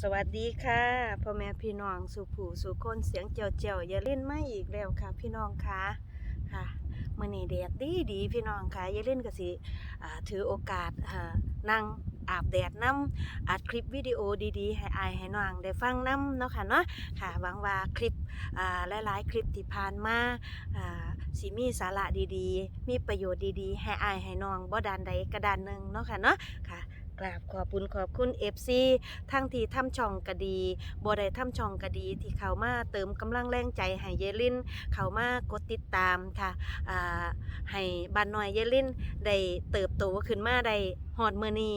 สวัสดีค่ะพ่อแม่พี่น้องสุผู้สุคนเสียงเจียวเจียวๆอย่าเล่นไม่อีกแล้วค่ะ พี่น้องค่ะค่ะมื่อนี้แดดดีดีพี่น้องค่ะอย่าเล่นก็สิถือโอกาสนั่งอาบแดดน้ำอัดคลิปวิดีโอดีๆ ให้อายให้น้องได้ฟังน้ำเนาะค่ะเนาะค่ะหวังว่าคลิปอ่าหลายๆ คลิปที่ผ่านมาสิมีสาระดีๆ มีประโยชน์ดีๆ ให้อายให้น้องบ่ดานใดกระดานหนึ่งเนาะค่ะเนาะค่ะ กราบขอบคุณขอบคุณ FC ทั้งที่ทำช่องก็ดีบ่ได้ทำช่องก็ดีที่เขามาเติมกำลังแรงใจให้เยลินเขามากดติดตามค่ะให้บ้านน้อยเยลินได้เติบโตขึ้นมาได้ฮอดมื้อนี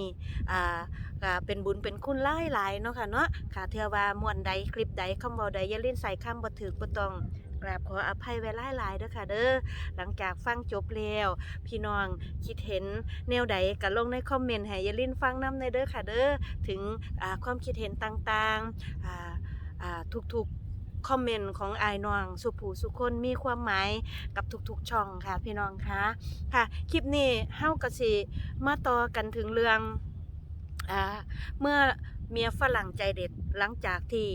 อ่าก็เป็นบุญเป็นคุณหลายหลายๆเนาะค่ะเนาะค่ะเทือว่ามวนใดคลิปใดคำเว้าใดเยลินใส่คำบ่ถูกบ่ต้อง ราบขออภัยไว้หลายๆเด้อค่ะเด้อหลังจากฟังจบแล้วพี่น้องคิดเห็นแนวใดก็ลงในคอมเมนต์ให้ยลินฟังนำในเด้อค่ะเด้อถึงความคิดเห็นต่างๆทุกๆคอมเมนต์ของไอายนองสุผูสุคนมีความหมายกับทุกๆช่องค่ะ พี่น้องคะค่ะ คลิปนี้เฮาก็สิมาต่อกันถึงเรื่องอ่าเมื่อเมียฝรั่งใจเด็ดหลังจากที่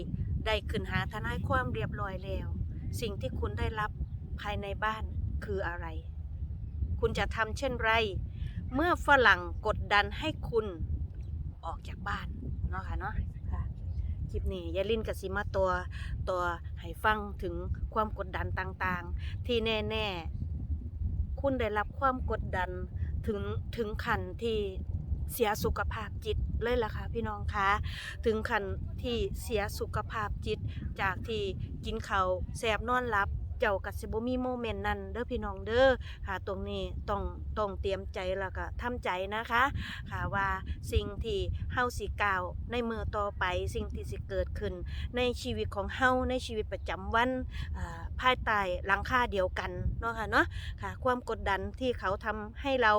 ได้ขึ้นหาทนายความเรียบร้อยแล้ว สิ่งที่คุณได้รับภายในบ้านคืออะไร คุณจะทำเช่นไร เมื่อฝรั่งกดดันให้คุณออกจากบ้านเนาะค่ะเนาะคลิปนี้ยายลินกับซิมาตัวตัวให้ฟังถึงความกดดันต่างๆ ที่แน่ ๆ คุณได้รับความกดดันถึงถึงขั้นที่ เสียสุขภาพจิตเลยล่ะค่ะพี่น้องคะถึงขั้นที่เสียสุขภาพจิตจากที่กินเขาแสบนอนหลับ เจ้ากับสิบมีโมเมนต์นั้นเด้อพี่น้องเด้อค่ะตรงนี้ต้องต้องเตรียมใจแล้วก็ทำใจนะคะค่ะว่าสิ่งที่เฮาสิกล่าวในมือต่อไปสิ่งที่สิเกิดขึ้น ในชีวิตของเฮาในชีวิตประจำวันอ่าภายใต้หลังคาเดียวกันเนาะค่ะเนาะค่ะความกดดันที่เขาทำให้เรา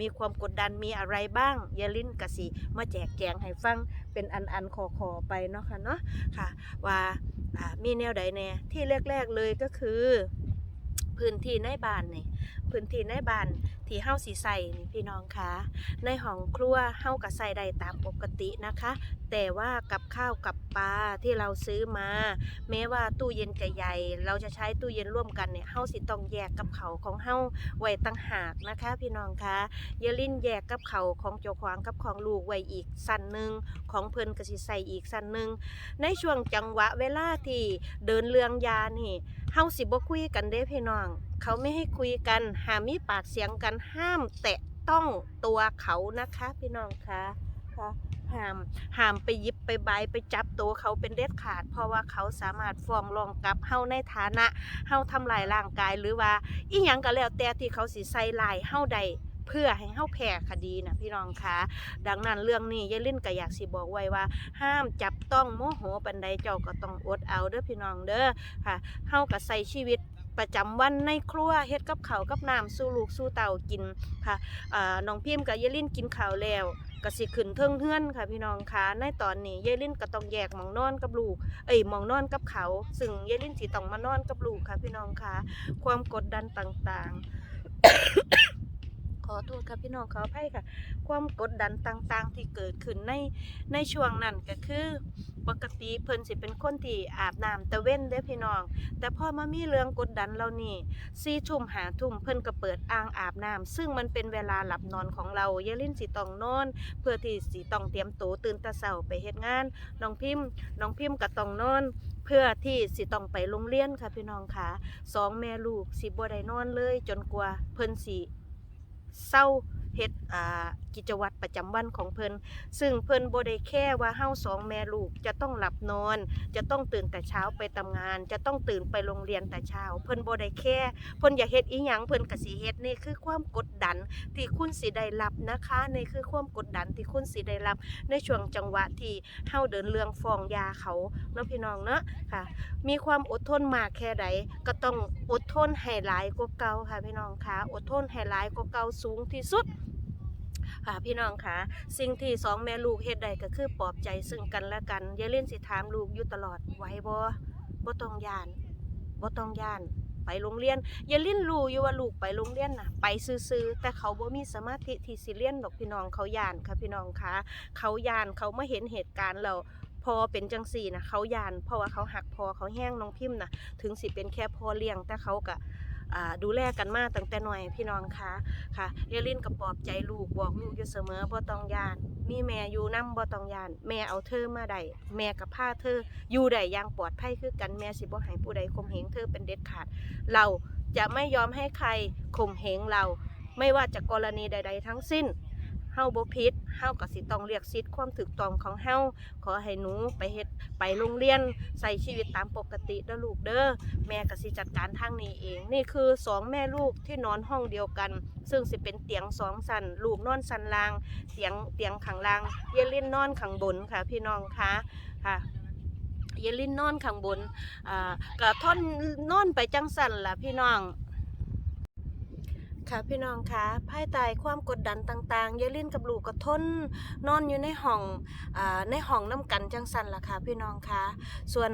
มีความกดดันมีอะไรบ้างยาลินกะสิมาแจกแจงให้ฟังเป็นอันอันๆขอขอไปเนาะค่ะเนาะค่ะว่า มีแนวใดแน่ที่แรก ๆเลยก็คือ พื้นที่ในบ้านนี่ พื้นที่ในบ้านที่เฮาสิใส่นี่พี่น้องคะในห้องครัวเฮาก็ใส่ได้ตามปกตินะคะ แต่ว่ากับข้าวกับปลาที่เราซื้อมา แม้ว่าตู้เย็นจะใหญ่ เราจะใช้ตู้เย็นร่วมกันเนี่ยเฮาสิต้องแยกกับเขาของเฮาไว้ตั้งหากนะคะ พี่น้องคะอย่าลิ้นแยกกับเขาของเจ้าของกับของลูกไว้อีกสั้นหนึ่งของเพิ่นก็สิใส่อีกสั้นหนึ่งในช่วงจังหวะเวลาที่เดินเรืองยานี่เฮาสิบ่คุยกันเด้พี่น้องเขาไม่ให้คุยกันห้ามมีปากเสียงกันห้ามแตะต้องตัวเขานะคะพี่น้องคะค่ะห้ามห้ามไปยิบไปใบไปจับตัวเขาเป็นเด็ดขาด เพราะว่าเขาสามารถฟ้องร้องกลับเฮาในฐานะเฮาทำลายร่างกายหรือว่าอีหยังก็แล้วแต่ที่เขาสิใส่ลายเฮาใดเพื่อให้เฮาแพ้คดีนะพี่น้องคะดังนั้นเรื่องนี้ยายลิ่นก็อยากสิบอกไว้ว่า ห้ามจับต้องโมโหปันใดเจ้าก็ต้องอดเอาเด้อพี่น้องเด้อค่ะเฮาก็ใส่ชีวิต ประจำวันในครัวเฮ็ดกับข้าวกับน้ำสู้ลูกสู้เต่ากินค่ะอ่น้องพิมพ์กับยายลินกินข้าวแล้วก็สิขึ้นเทิงเฮือนค่ะพี่น้องคะในตอนนี้ยายลินก็ต้องแยกหมองนอนกับลูกเอ้ยหมองนอนกับเขา ซึ่งยายลินสิต้องมานอนกับลูกค่ะพี่น้องคะความกดดันต่างๆ ขอโทษค่ะพี่น้องขออภัยค่ะ ความกดดันต่างๆ ที่เกิดขึ้นในในช่วงนั้นก็คือ ปกติเพิ่นสิเป็นคนที่อาบน้ำตะเว้นเด้อพี่น้อง แต่พอมามีเรื่องกดดันเรานี่สี่ทุ่มหาทุ่มเพิ่นก็เปิดอ่างอาบน้ำซึ่งมันเป็นเวลาหลับนอนของเราเยลินสิต้องนอน เพื่อที่สิต้องเตรียมตัวตื่นตะเช้าไปเฮ็ดงานน้องพิมพ์น้องพิมพ์ก็ต้องนอน เพื่อที่สิต้องไปโรงเรียนค่ะพี่น้องค่ะสองแม่ลูกสิบ่ได้นอนเลย จนกว่าเพิ่นสิเศร้า เฮ็ดอ่ากิจวัตรประจำวันของเพิ่นซึ่งเพิ่นบ่ได้แค่ว่าเฮาสองแม่ลูกจะต้องหลับนอน จะต้องตื่นแต่เช้าไปทำงาน จะต้องตื่นไปโรงเรียนแต่เช้า เพิ่นบ่ได้แค่เพิ่นอยากเฮ็ดอีหยังเพิ่นก็สิเฮ็ดนี่คือความกดดันที่คุณสิได้รับนะคะนี่คือความกดดันที่คุณสิได้รับในช่วงจังหวะที่เฮาเดินเรื่องฟ้องยาเขาเนาะพี่น้องเนาะค่ะ มีความอดทนมากแค่ใดก็ต้องอดทนให้หลายกว่าเก่าค่ะพี่น้องคะอดทนให้หลายกว่าเก่าสูงที่สุด ค่ะพี่น้องคะสิ่งที่สองแม่ลูกเฮ็ดได้ก็คือปลอบใจซึ่งกันและกันอย่าเล่นสิถามลูกอยู่ตลอดไหวบ่บ่ต้องย่านบ่ต้องย่านไปโรงเรียนอย่าลิ้นรู้อยู่ว่าลูกไปโรงเรียนน่ะไปซื่อๆแต่เขาบ่มีสมาธิที่สิเรียนดอกพี่น้องเขาย่านค่ะพี่น้องคะเขาย่านเขามาเห็นเหตุการณ์แล้วพอเป็นจังสี่นะเขายานเพราะว่าเขาหักพอเขาแห้งน้องพิมพ์นะถึงสิเป็นแค่พอเลี้ยงแต่เขาก็อ่า ดูแลกันมาตั้งแต่หน่อยพี่น้องคะค่ะเรียลินกับปอบใจลูกบอกลูกอยู่เสมอบ่ต้องยาน มีแม่อยู่นํบ่ต้องยาน แม่เอาเธอมาได้แม่กับพาเธออยู่ได้อย่างปลอดภัยคือกันแม่สิบ่ให้ผู้ใดข่มเหงเธอเป็นเด็ดขาด เราจะไม่ยอมให้ใครข่มเหงเรา ไม่ว่าจะกรณีใด ๆ ทั้งสิ้น เฮาบ่ผิดเฮาก็สิต้องเรียกสิทธิ์ความถูกต้องของเฮาขอให้หนูไปเฮ็ดไปโรงเรียนใส่ชีวิตตามปกติเด้อลูกเด้อแม่ก็สิจัดการทางนี้เอง นี่คือสองแม่ลูกที่นอนห้องเดียวกัน ซึ่งสิเป็นเตียงสองสันลูกนอนสันล่างเตียงเตียงข้างล่างเยลินนอนข้างบนค่ะ พี่น้องคะค่ะเยลินนอนข้างบนอ่าก็ท่อนนอนไปจังสันล่ะพี่น้อง ค่ะพี่น้องคะภายใต้ความกดดันต่างๆเยลินกับลูกก็ทนนอนอยู่ในห้องอในห้องน้ำกันจังสันล่ะค่ะพี่น้องคะส่วน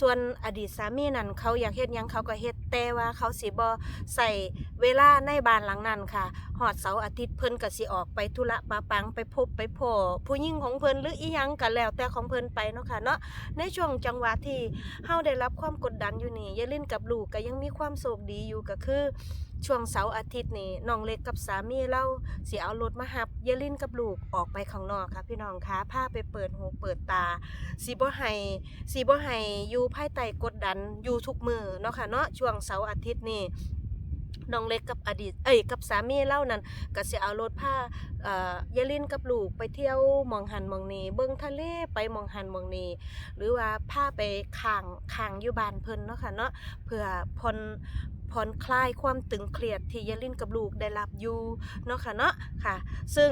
ส่วนอดีตสามีนั่นเขาอยากเฮ็ดยังเขาก็เฮ็ดแต่ว่าเขาสิบ่ใส่เวลาในบ้านหลังนั้นค่ะหอดเสาร์อาทิตย์เพิ่นก็สิออกไปธุระปาปังไปพบไปพ่อผู้หญิงของเพิ่นหรืออีหยังก็แล้วแต่ของเพิ่นไปเนาะค่ะเนาะในช่วงจังหวะที่เฮาได้รับความกดดันอยู่นี่เยลินกับลูกก็ยังมีความโชคดีอยู่ก็คือ ช่วงเสาร์อาทิตย์นี่น้องเล็กกับสามีเราสิเอารถมาหับเยลินกับลูกออกไปข้างนอกค่ะพี่น้องคะพาไปเปิดหูเปิดตาสีบ่ให้สีบ่ให้อยู่ภายใต้กดดันอยู่ทุกมือเนาะค่ะเนาะช่วงเสาร์อาทิตย์นี่ น้องเล็กกับอดีต เอ้ยกับสามีเล่านั้นก็สิเอารถพาเอ่อเยลินกับลูกไปเที่ยวมองหันมองนี้เบิ่งทะเลไปมองหันมองนี้หรือว่าพาไปค้างค้างอยู่บ้านเพิ่นเนาะค่ะเนาะเพื่อผ่อนผ่อนคลายความตึงเครียดที่ยายลินกับลูกได้รับอยู่เนาะค่ะเนาะค่ะ ซึ่ง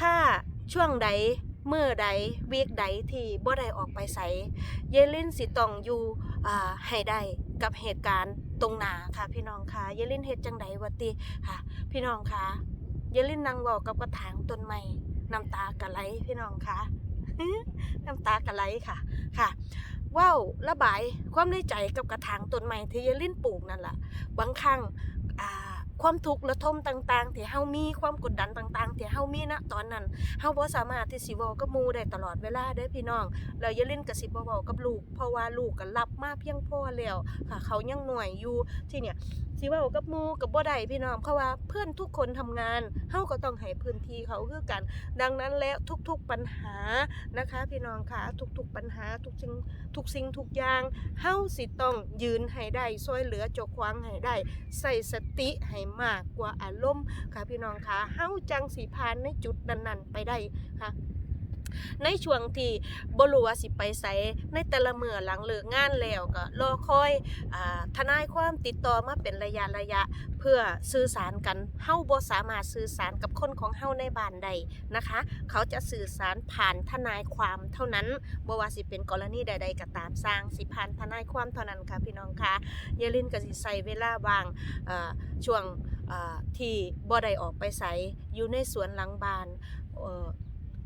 ถ้าช่วงใดเมื่อใดวีคใดที่บ่ได้ออกไปไสยายลินสิต้องอยู่ให้ได้กับเหตุการณ์ ตรงหนาค่ะ พี่น้องค่ะยายลินเฮ็ดจังไดวะติค่ะ พี่น้องค่ะยายลินนั่งเว้ากับกระถางต้นไม้น้ำตากะไหลพี่น้องค่ะน้ำตากะไหลค่ะค่ะว้าวระบายความในใจกับกระถางต้นไม้ที่ยายลินปลูกนั่นแหละบางครั้งอ่า ความทุกข์ระทมต่างๆที่เฮามีความกดดันต่างๆที่เฮามีณตอนนั้นเฮาบ่สามารถที่สิเว้ากับหมู่ได้ตลอดเวลาเด้อพี่น้องแล้วยายลิ้นก็สิบ่เว้ากับลูก เพราะว่าลูกก็รับมาเพียงพอแล้วค่ะ เขายังหน่วยอยู่ที่เนี่ย สิว้ากับมูก็บ่ได้พี่น้องเพราว่าเพื่อนทุกคนทำงานเฮาก็ต้องให้พื้นที่เขาคือกัน ดังนั้นแล้วทุกๆปัญหานะคะ พี่น้องคะทุกๆปัญหาทุกสิ่งทุกสิ่งทุกอย่างเฮาสิต้องยืนให้ได้ช่วยเหลือจกควางให้ได้ใส่สติให้มากกว่าอารมณ์ค่ะพี่น้องคะเฮาจังสิผ่านในจุดนั้นๆไปได้ค่ะ ในช่วงที่บ่รู้ว่าสิไปไสในแต่ละมื้อหลังเลิกงานแล้วก็รอคอยอ่าทนายความติดต่อมาเป็นระยะระยะ เพื่อสื่อสารกันเฮาบ่สามารถสื่อสารกับคนของเฮาในบ้านใดนะคะ เขาจะสื่อสารผ่านทนายความเท่านั้นบ่ว่าสิเป็นกรณีใด ๆ ก็ตามสร้างสิผ่านทนายความเท่านั้นค่ะพี่น้องค่ะเยลินก็สิใส่เวลาว่างช่วงที่บ่ได้ออกไปไสอยู่ในสวนหลังบ้านเ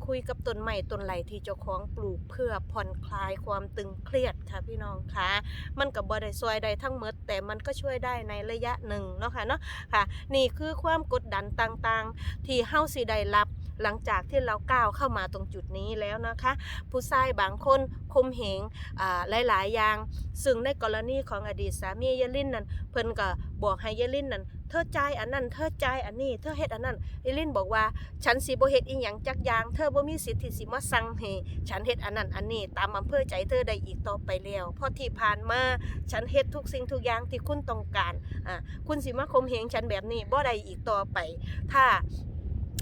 คุยกับต้นไม้ต้นไหลที่เจ้าของปลูกเพื่อผ่อนคลายความตึงเครียดค่ะพี่น้องค่ะมันกับ่ได้ซวยใดทั้งหมด แต่มันก็ช่วยได้ในระยะหนึ่งเนาะค่ะเนาะค่ะ นี่คือความกดดันต่างๆ ที่เฮาสิได้รับ หลังจากที่เราก้าวเข้ามาตรงจุดนี้แล้วนะคะ ผู้ชายบางคนคมเหงอ่าหลายๆอย่าง ซึ่งในกรณีของอดีตสามียายลินนั่นเพิ่นก็บอกให้ยายลินนั่นเธอใจอันนั้นเธอใจอันนี้เธอเฮ็ดอันนั้นยายลินบอกว่าฉันสิบ่เฮ็ดอีหยังจักอย่างเธอบ่มีสิทธิ์ที่สิมาสั่งให้ฉันเฮ็ดอันนั้นอันนี้ตามอำเภอใจเธอได้อีกต่อไปแล้วเพราะที่ผ่านมาฉันเฮ็ดทุกสิ่งทุกอย่างที่คุณต้องการอ่าคุณสิมาคมเหงฉันแบบนี้บ่ได้อีกต่อไป ถ้า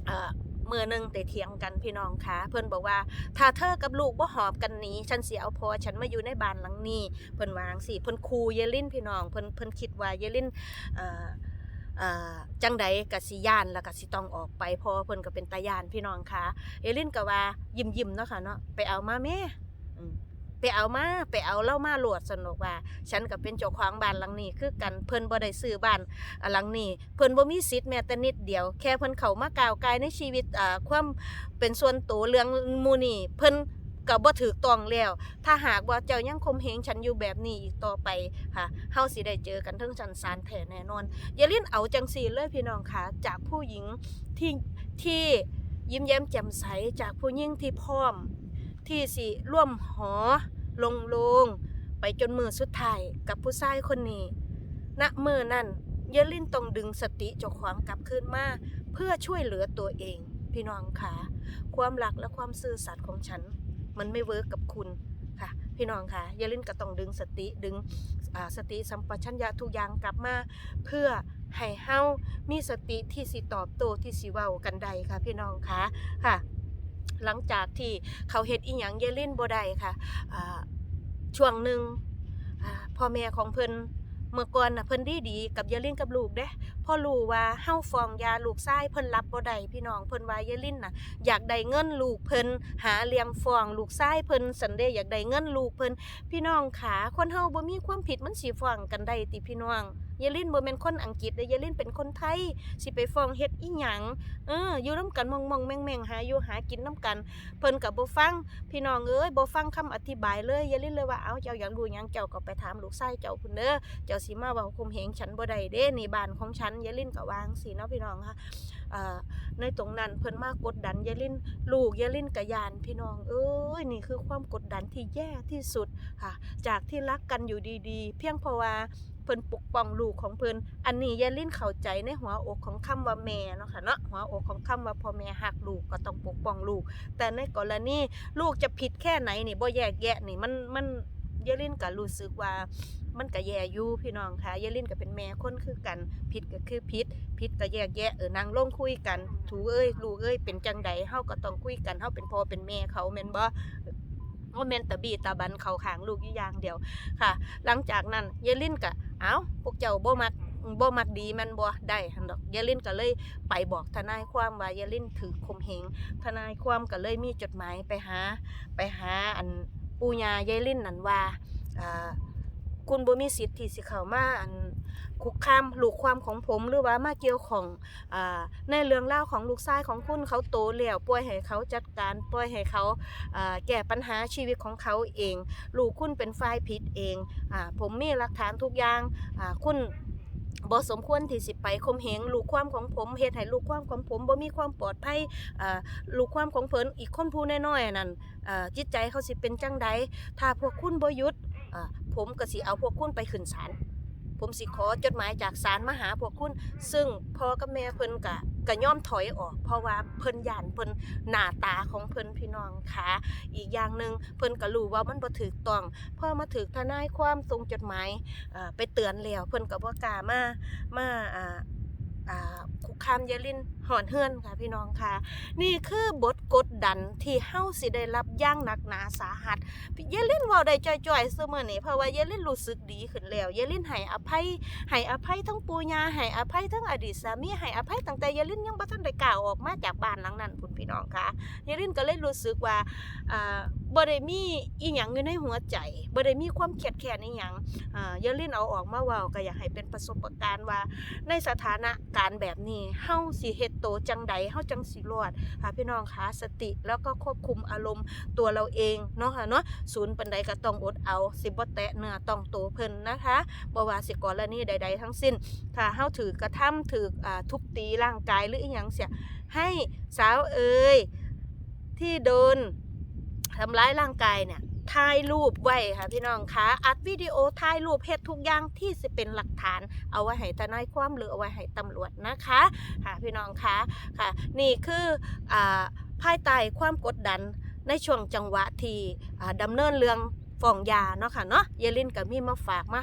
อ่อเมื่อหนึงแต่เถียงกันพี่น้องคะเพิ่นบอกว่า ถ้าเธอกับลูกบ่หอบกันหนี้ฉันเสียเอาพอฉันมาอยู่ในบ้านหลังนี้เพิ่นวางสิเพิ่นคูเยลินพี่น้องเพิ่นเพิ่นคิดว่าเยลินเอ่อจังใดก็สิย่านแล้วก็สิต้องออกไปเพอเพิ่นก็เป็นตาย่านพี่น้องคะเยลินก็ว่ายิ้มๆเนาะค่ะเนาะไปเอามาแม่อืม ไปเอามาไปเอาเล่ามาโหลวดสนุกว่า ฉันก็เป็นเจ้าของบ้านหลังนี้คือกันเพิ่นบ่ได้ซื้อบ้านหลังนี้ เพิ่นบ่มีสิทธิ์แม้แต่นิดเดียว แค่เพิ่นเข้ามากล่าวกายในชีวิตอ่าความเป็นส่วนตัวเรื่องมูนี่เพิ่นก็บ่ถูกต้องแล้ว ถ้าหากว่าเจ้ายังคมเหงฉันอยู่แบบนี้อีกต่อไปค่ะเฮาสิได้เจอกันทั้งชั้นศาลแท้แน่นอน อย่าลิ้นเอาจังซี่เลยพี่น้องค่ะ จากผู้หญิงที่ที่ยิ้มแย้มแจ่มใสจากผู้หญิงที่พร้อม ที่สิร่วมหอลงลงไปจนมือสุดท้ายกับผู้ชายคนนี้ณมือนั่นเยลินต้องดึงสติเจ้าของกลับคืนมาเพื่อช่วยเหลือตัวเอง พี่น้องค่ะความรักและความซื่อสัตย์ของฉัน มันไม่เวิร์กกับคุณค่ะ พี่น้องค่ะเยลินก็ต้องดึงสติดึงสติสัมปชัญญะทุกอย่างกลับมาเพื่อให้เฮามีสติที่สิตอบโต้ที่สิเว้ากันได้ค่ะ พี่น้องค่ะค่ะ หลังจากที่เขาเฮ็ดอีหยังเยลินบ่ได้ค่ะช่วงหนึ่งพ่อแม่ของเพิ่นเมื่อก่อนน่ะเพิ่นดีดีกับเยลินกับลูกเด้ พอรู้ว่าเฮาฟองยาลูกชายเพิ่นรับบ่ได้พี่น้องเพิ่นว่าเยลินน่ะอยากได้เงินลูกเพิ่นหาเลี่ยมฟ้องลูกชายเพิ่นสันเดอยากได้เงินลูกเพิ่นพี่น้องขาคนเฮาบ่มีความผิดมันสิฟ้องกันได้ติพี่น้องเยลินบ่แม่นคนอังกฤษเด้เยลินเป็นคนไทยสิไปฟ้องเฮ็ดอีหยังเอออยู่นํกันมองๆแม่งๆหาอยู่หากินนํกัน เพิ่นก็บ่ฟังพี่น้องเอ้ยบ่ฟังคำอธิบายเลยอย่าลิ้นเลยว่าเอาเจ้าอยากรู้หยังเจ้าก็ไปถามลูกชายเจ้าพุ่นเด้อเจ้าสิมาเว้าคมเหงฉันบ่ได้เด้นี่บ้านของฉันย่าลิ้นก็วางสิเนาะพี่น้องค่ะในตรงนั้นเพิ่นมากดดันย่าลิ้นลูกย่าลิ้นก็ยานพี่น้อง เอ้ยนี่คือความกดดันที่แย่ที่สุดค่ะ จากที่รักกันอยู่ดีๆ เพียงเพราะว่าเพิ่นปกป้องลูกของเพิ่นอันนี้ย่าลิ้นเข้าใจในหัวอกของคำว่าแม่เนาะค่ะเนาะหัวอกของคำว่าพ่อแม่ฮักลูกก็ต้องปกป้องลูก แต่ในกรณีลูกจะผิดแค่ไหนนี่บ่แยกแยะนี่มันมันเยลินก็รู้สึกว่า มันก็แย่อยู่พี่น้องค่ะเยลินก็เป็นแม่คนคือกันผิดก็คือผิดผิดก็แยกแยะเออนางลงคุยกันถูเอ้ยลูกเอ้ยเป็นจังใดเฮาก็ต้องคุยกันเฮาเป็นพ่อเป็นแม่เขาแม่นบ่บ่แม่นตะบีตะบันเขาขางลูกอยู่อย่างเดียวค่ะ หลังจากนั้นเยลินก็เอ้าพวกเจ้าบ่มักบ่มักดีแมันบ่ได้หั่นดอกเยลินก็เลยไปบอกทนายความว่าเยลินถือข่มเหงทนายความก็เลยมีจดหมายไปหา ไปหาอันปูญายายลินนั่นว่าอ่า คุณบ่มีสิทธิ์ที่สิเข้ามาอันคุกคามลูกความของผมหรือว่ามาเกี่ยวของอ่าในเรื่องเล่าวของลูกชายของคุณเขาโตแล้วปล่อยให้เขาจัดการปล่อยให้เขาอ่าแก้ปัญหาชีวิตของเขาเอง ลูกคุณเป็นฝ่ายผิดเองอ่าผมมีหลักฐานทุกอย่างอ่าคุณบ่สมควรที่สิไปข่มเหงลูกความของผมเฮ็ดให้ลูกความของผมบ่มีความปลอดภัยอ่าลูกความของเพิ่นอีกคนผู้น้อยๆนั่นอ่อจิตใจเขาสิเป็นจังใดถ้าพวกคุณบ่หยุด ผมก็สิเอาพวกคุณไปขึ้นศาลผมสิขอจดหมายจากศาลมาหาพวกคุณ ซึ่งพ่อกับแม่เพิ่นก็ก็ย่อมถอยออก เพราะว่าเพิ่นย่านเพิ่นหน้าตาของเพิ่นพี่น้องค่ะอีกอย่างหนึ่งเพิ่นก็รู้ว่ามันบ่ถูกต้องพอมาถึกทนายความส่งจดหมายไปเตือนแล้วเพิ่นก็บ่กล้ามามาอ่าอ่าคุกคามเยลิน หอนเฮือนค่ะพี่น้องค่ะ นี่คือบทกดดันที่เฮาสิได้รับย่างหนักหนาสาหัสเยลินว้าได้จ่อยๆเสมอนี่เพราะว่าเยลินรู้สึกดีขึ้นแล้วเยลินให้อภัยให้อภัยทั้งปู่ย่าให้อภัยทั้งอดีตสามีให้อภัยตั้งแต่เยลินยังบ่ทันได้กล่าวออกมาจากบ้านหลังนั้นพุ่นพี่น้องค่ะเยลินก็เลยรู้สึกว่าอ่าบ่ได้มีอีหยังอยู่ในหัวใจบ่ได้มีความเครียดแค้นอีหยังอ่าเยลินเอาออกมาเว้าก็อยากให้เป็นประสบการณ์ว่า ในสถานะการณ์แบบนี้เฮาสิเฮ็ดโตจังใดเฮาจังสิรอดค่ะพี่น้องคะสติแล้วก็ควบคุมอารมณ์ตัวเราเองเนาะค่ะเนาะศูนย์ปันใดก็ต้องอดเอาสิบ่แตะเนื้อต้องโตเพิ่นนะคะบ่ว่าสิกรณีใด ๆ ทั้งสิ้น ถ้าเฮาถือกระทำถืออ่าทุบตีร่างกายหรืออีหยังเสียให้สาวเอ่ยที่โดนทำร้ายร่างกายเนี่ย ถ่ายรูปไว้ค่ะพี่น้องคะอัดวิดีโอถ่ายรูปเฮ็ดทุกอย่างที่สิเป็นหลักฐานเอาไว้ให้ทนายความหรือเอาไว้ให้ตำรวจนะคะค่ะพี่น้องคะค่ะ นี่คืออ่าภายใต้ความกดดันในช่วงจังหวะที่ดำเนินเรื่องฟ้องยาเนาะค่ะเนาะเยลินก็มีมาฝากมา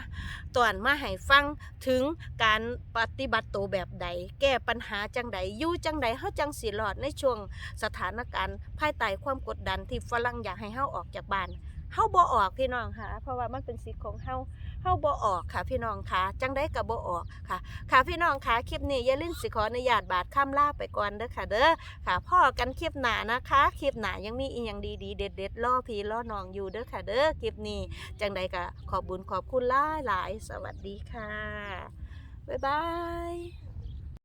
ตอนมาให้ฟังถึงการปฏิบัติตัวแบบใด แก้ปัญหาจังใดยู่จังใดเฮาจังสิรอดในช่วงสถานการณ์ภายใต้ความกดดันที่ฝรั่งอยากให้เฮาออกจากบ้าน เฮาบ่ออกพี่น้องค่ะ เพราะว่ามันเป็นสิทธิ์ของเฮาเฮาบ่ออกค่ะ พี่น้องค่ะ จังได้ก็บ่ออกค่ะ ค่ะพี่น้องค่ะคลิปนี้อย่าลืมสิขออนุญาตบาดข้ามลาไปก่อนเด้อค่ะ เด้อค่ะพ่อกันคลิปหน้านะคะคลิปหน้ายังมีอีหยังดีๆเด็ดๆล่อพี่ล่อน้องอยู่เด้อค่ะ เด้อคลิปนี้ จังใดก็ขอบบุญขอบคุณหลายหลายๆสวัสดีค่ะบ๊ายบาย